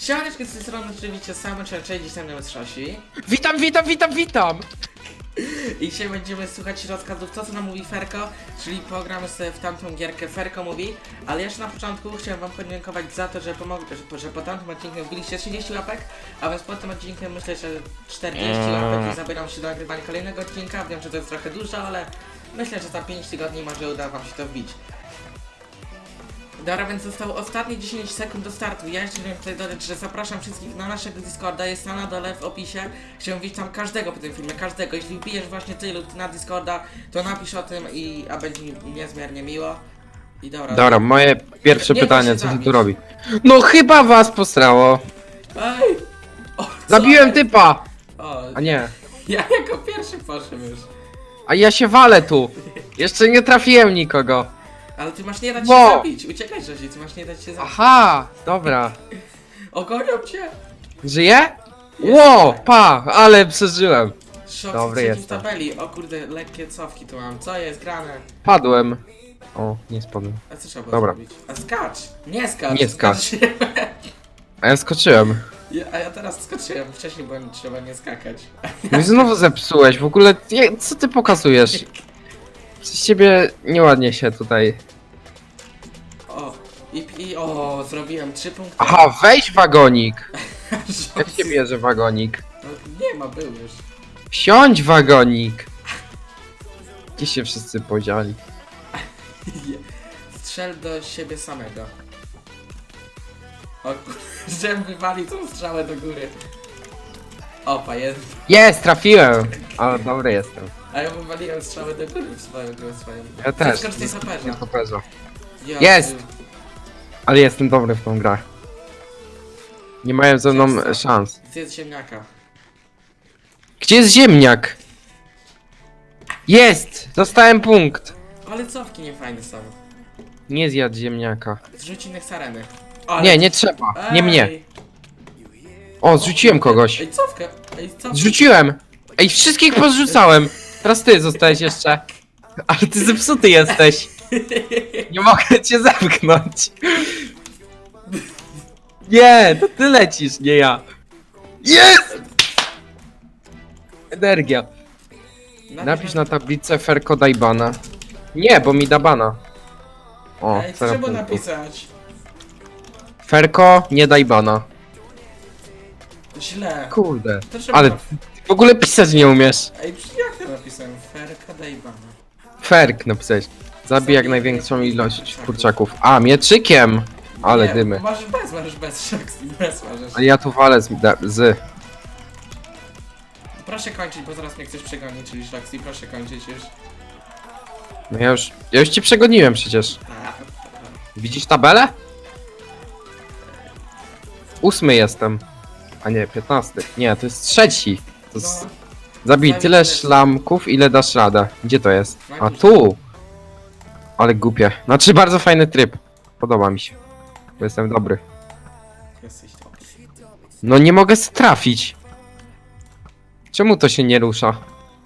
Siemaneczko, z tej strony oczywiście Samuel, czyli dziś ze mną jest Szosi. Witam, witam, witam, witam! I dzisiaj będziemy słuchać rozkazów, co co nam mówi Ferko, czyli pogramy sobie w tamtą gierkę Ferko mówi, ale jeszcze na początku chciałem wam podziękować za to, że pomog, że, że po tamtym odcinku wbiliście 30 łapek, a więc po tym odcinkiem myślę, że 40 łapek i zabieram się do nagrywania kolejnego odcinka, wiem, że to jest trochę dużo, ale myślę, że za 5 tygodni może uda wam się to wbić. Dobra, więc zostało ostatnie 10 sekund do startu. Ja jeszcze chciałem tutaj dodać, że zapraszam wszystkich na naszego Discorda, jest na dole w opisie. Chciałem wbić tam każdego po tym filmie, każdego. Jeśli wbijesz właśnie tylu na Discorda, to napisz o tym i a będzie mi niezmiernie miło. I dobra. Dobra, moje pierwsze Nie da pytanie, się co ty zabić. tu robi? No chyba was posrało. Ej! O, co? Zabiłem typa! O, A nie. ja jako pierwszy poszedłem już. A ja się walę tu. Jeszcze nie trafiłem nikogo. Ale ty masz nie dać Wow. się zabić. Uciekaj, Josi, ty masz nie dać się zabić. Aha, dobra. Ogonią cię! Żyję? Ło, pa, ale przeżyłem. Szok Dobry Dobry w jestem. tabeli. O kurde, lekkie cofki tu mam. Co jest grane? Padłem. O, nie spadłem. A co trzeba było Dobra. zrobić? A skacz! Nie skacz! Nie skacz. A ja skoczyłem. Ja, a ja teraz skoczyłem, wcześniej było trzeba nie skakać. No i znowu zepsułeś, w ogóle, nie, co ty pokazujesz? Z ciebie nieładnie się tutaj... I, o, zrobiłem trzy punkty. Aha, weź wagonik. Jak się bierze wagonik? No, nie ma, był już. Wsiądź wagonik! Gdzie się wszyscy podzieli? Strzel do siebie samego. O kurde, żem wywalił tą strzałę do góry. Opa, jest. Jest, trafiłem! Ale dobry jestem. A ja wywaliłem strzałę do góry w swoją, w swoją. Ja też. Skocz tej saperza. Nie popełnię. Ja, Jest! Ale jestem dobry w tą grę. Nie mają ze mną szans. Zjedz ziemniaka. Gdzie jest ziemniak? Jest! Dostałem punkt! Ale cofki niefajne są. Nie zjadł ziemniaka. Zrzuć innych sareny. Ale... Nie, nie trzeba. Nie Ej! mnie. O, zrzuciłem kogoś. Ej, cofkę! Ej, cofkę! Zrzuciłem! Ej, wszystkich pozrzucałem! Teraz ty zostałeś jeszcze. Ale ty zepsuty jesteś. Nie mogę cię zamknąć. Nie, to ty lecisz, nie ja. Jest! Energia. Napisz na tablicę Ferko daj bana. Nie, bo mi da bana. O, Ej, zero trzeba punktów. napisać? Ferko, nie daj bana. Źle. Kurde. To trzeba Ale nap- ty w ogóle pisać nie umiesz. Ej, jak to napisałem? Ferka Dejbana. Ferk napisałeś. Zabij jak największą ilość kurczaków. A, mieczykiem! Ale nie, dymy. Masz bez, masz bez, bez możesz. Ale ja tu walę z... da- z. Proszę kończyć, bo zaraz mnie ktoś przegoni, czyli Szoksi, proszę kończyć już. No ja już... Ja już ci przegoniłem przecież. A, Widzisz tabelę? Ósmy jestem. A nie, piętnasty. Nie, to jest trzeci. To jest... no, Zabij Zabij tyle tyle. szlamków, ile dasz radę. Gdzie to jest? A tu! Ale głupie. Znaczy bardzo fajny tryb. Podoba mi się. Bo jestem dobry. jesteś. No nie mogę trafić. Czemu to się nie rusza?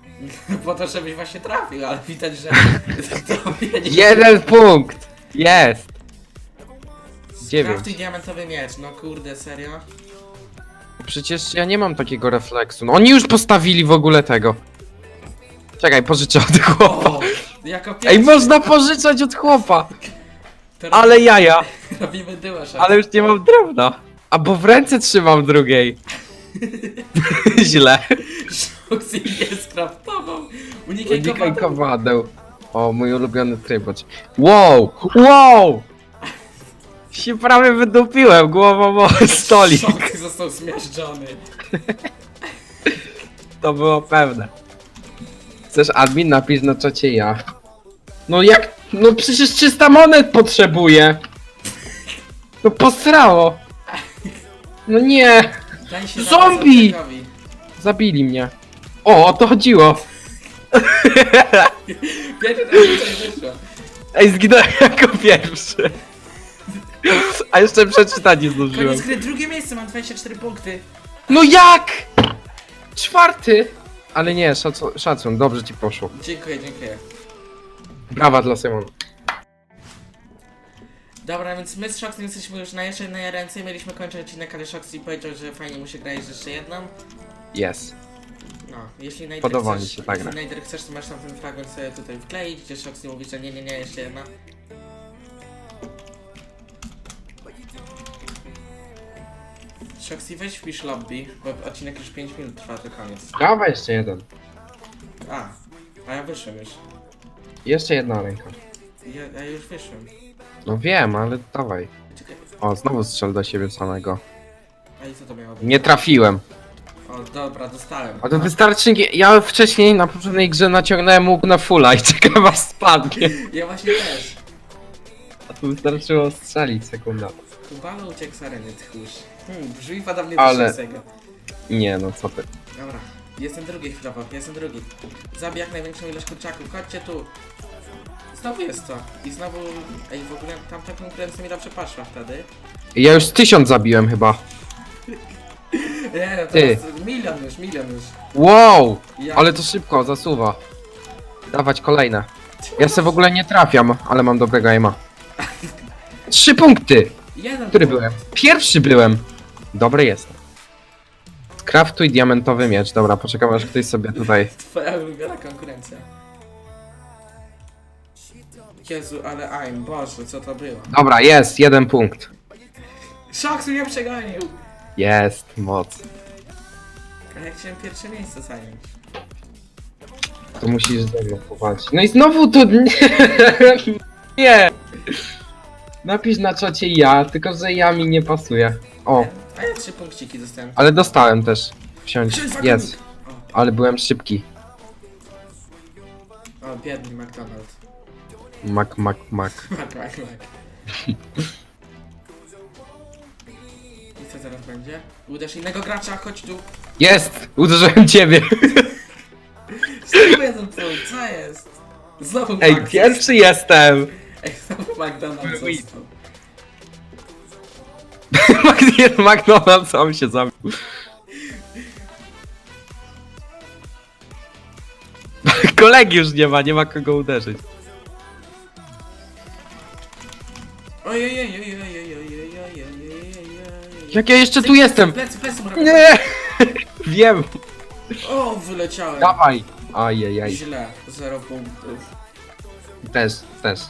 Po to, żebyś właśnie trafił, ale widać, że... nie- Jeden punkt! Jest! dziewięć. Kraftuj diamentowy miecz, no kurde, serio? Przecież ja nie mam takiego refleksu. No oni już postawili w ogóle tego. Czekaj, pożyczę od chłopa. O, jako pierwszy. Ej, można pożyczać od chłopa! Ale jaja! Robimy dyła. Ale już nie mam drewna. A bo w ręce trzymam drugiej. Źle. Szoksi nie skraftował. Unikaj Unikaj kowadeł. kowadeł. O, mój ulubiony trybacz. Wow! Wow! Się prawie wydupiłem głową o stolik. Szoksi został zmiażdżony. To było pewne. Chcesz admin? Napisz na czacie ja. No jak? No przecież 300 monet potrzebuję. No posrało. No nie. Daj się Zombie! Zabili mnie. O, o to chodziło. Pierwszy raz coś wyszło. Ej, zginąłem jako pierwszy. A jeszcze przeczytać nie zdążyłem. Koniec gry, drugie miejsce, mam 24 punkty. No jak? Czwarty. Ale nie, szacun, szacun, dobrze ci poszło. Dziękuję, dziękuję. Brawa dla Simona. Dobra, więc my z Shoxem jesteśmy już na jeszcze jednej ręce i mieliśmy kończyć odcinek, ale Shoxy powiedział, że fajnie mu się gra jeszcze jedną. Jest. No, jeśli Podoba mi chcesz, się jeśli chcesz, to masz tam ten fragment sobie tutaj wkleić, gdzie Shoxy mówi, że nie, nie, nie, jeszcze jedna. Shoxy, weź wpisz lobby, bo odcinek już 5 minut trwa, to koniec. Dawaj jeszcze jeden. A, a ja wyszłem już. Jeszcze jedna ręka. Ja, ja już wyszłem. No wiem, ale dawaj. Czekaj, O, znowu strzel do siebie samego. a i co to miało być? Nie trafiłem. O, dobra, dostałem. A to wystarczy, ja wcześniej na poprzedniej grze naciągnąłem łuk na fulla i czekam aż spadnie. Ja właśnie też. A tu wystarczyło strzelić sekunda. Kubalo uciekł z areny, tchórz. Hmm, brzmi podobnie Ale- do. Nie no, co ty. Dobra, jestem drugi chwilowo, jestem drugi. Zabij jak największą ilość kurczaków, chodźcie tu. Znowu jest to. I znowu, ej w ogóle tamta konkurencja mi dobrze poszła wtedy. Ja już tysiąc zabiłem chyba. Nie no, to Ty. jest milion już, milion już. Wow! Ja, Ale to szybko, zasuwa. Dawać kolejne. Ja se w ogóle nie trafiam, ale mam dobrego aima. Trzy punkty! Jeden Który punkt. byłem? Pierwszy byłem! Dobry jestem. Skraftuj diamentowy miecz. Dobra, poczekam aż ktoś sobie tutaj... Twoja ulubiona konkurencja. Jezu, ale I'm, Boże, co to było? Dobra, jest, jeden punkt. Szok mnie przegonił! Jest, moc. A ja chciałem pierwsze miejsce zająć. To musisz ze mną powalczyć. No i znowu to... Nie! Napisz na czacie ja, tylko że ja mi nie pasuje. O, A ja trzy punkciki dostałem. ale dostałem też. Wsiądź, jest. O, Ale byłem szybki. o biedny McDonald. Mak, mak, mak. Mak, mak, mak. I co teraz będzie? Uderz innego gracza, chodź tu. Jest! Uderzyłem ciebie! Znowu jeden punkt, co jest? Znowu Ej, Mac- pierwszy jestem! Ej, znowu McDonald Win. został. McDonald's sam się zabił. Kolegi już nie ma, nie ma kogo uderzyć. Jak ja jeszcze tu jestem? Nie! Wiem! O, wyleciałem. Dawaj! Ajajaj. Źle, zero punktów. Też, też.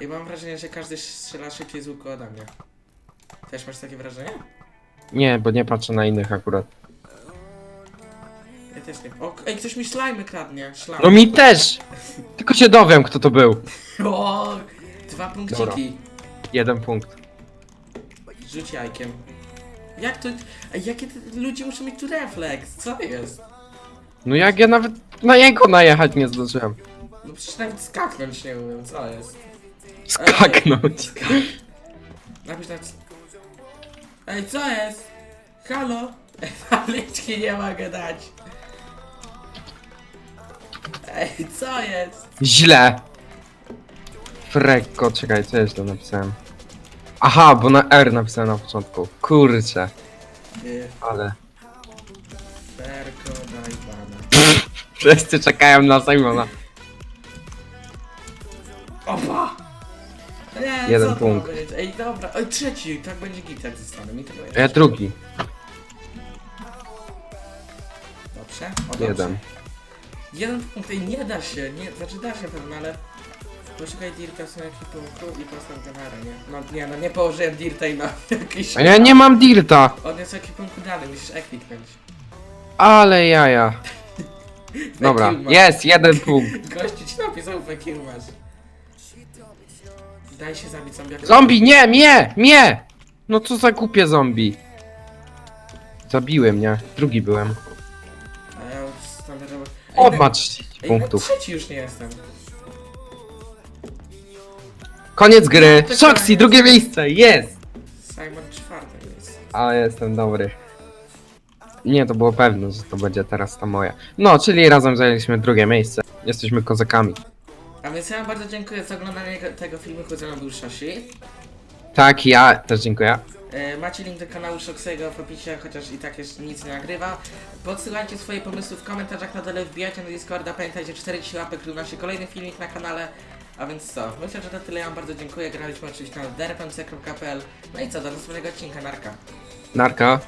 I mam wrażenie, że każdy strzela szybciej z łuku ode mnie. Też masz takie wrażenie? Nie, bo nie patrzę na innych akurat. Ja też nie. O, ej, ktoś mi slajmy kradnie. Szlam. No mi też! Tylko się dowiem kto to był. O, dwa punkciki. Jeden punkt. Rzuć jajkiem. Jak to... Ej, jakie te ludzie muszą mieć tu refleks? Co jest? No jak ja nawet na jego najechać nie zdążyłem. No przecież nawet skaknąć nie umiem, co jest? Skaknąć. Napisz na... Ej, co jest? Halo? Ej, tabliczki nie mogę dać. Ej, co jest? Źle. Frekko, czekaj, co jeszcze napisałem? Aha, bo na R napisałem na początku. Kurczę, ale... Ferko, daj bana. Wszyscy czekają na Simona. Opa! Nie, Jeden co to punkt. ma być? Ej, dobra, oj, trzeci, tak będzie git, jak zostanę. Mi to A ja drugi. Dobrze? O, dobrze. Jeden. Jeden punkt, ej, nie da się, nie, znaczy da się pewno, ale... Poszukaj Dirta w swoim ekwipunku i postaw go na arenie. No nie, no nie położyłem Dirta i na jakiś... A ja nie mam dirta. On jest w ekwipunku dany, musisz ekliknąć. Ale jaja. Dobra, masz. jest, jeden punkt. Gościu ci napisał you masz. Daj się zabić zombiaka. Zombie, nie, mnie, mnie! No co za głupie zombie. Zabiłem, nie? Drugi byłem. O, ma 30 Ej, punktów. trzeci już nie jestem. Koniec gry. To Shoxy, koniec. drugie miejsce, jest! Simon czwarty jest. A jestem dobry. Nie, to było pewne, że to będzie teraz ta moja. No, czyli razem zajęliśmy drugie miejsce. Jesteśmy kozakami. A więc ja wam bardzo dziękuję za oglądanie tego filmu, ze mną był Shoshi. Tak, ja też dziękuję. E, Macie link do kanału Shoxego w opisie, chociaż i tak jeszcze nic nie nagrywa. Podsyłajcie swoje pomysły w komentarzach na dole, wbijajcie na Discorda, pamiętajcie 40 łapek równa się kolejny filmik na kanale. A więc co, myślę, że to tyle, ja wam bardzo dziękuję, graliśmy oczywiście na derpmc.pl No i co, do następnego odcinka, narka. Narka.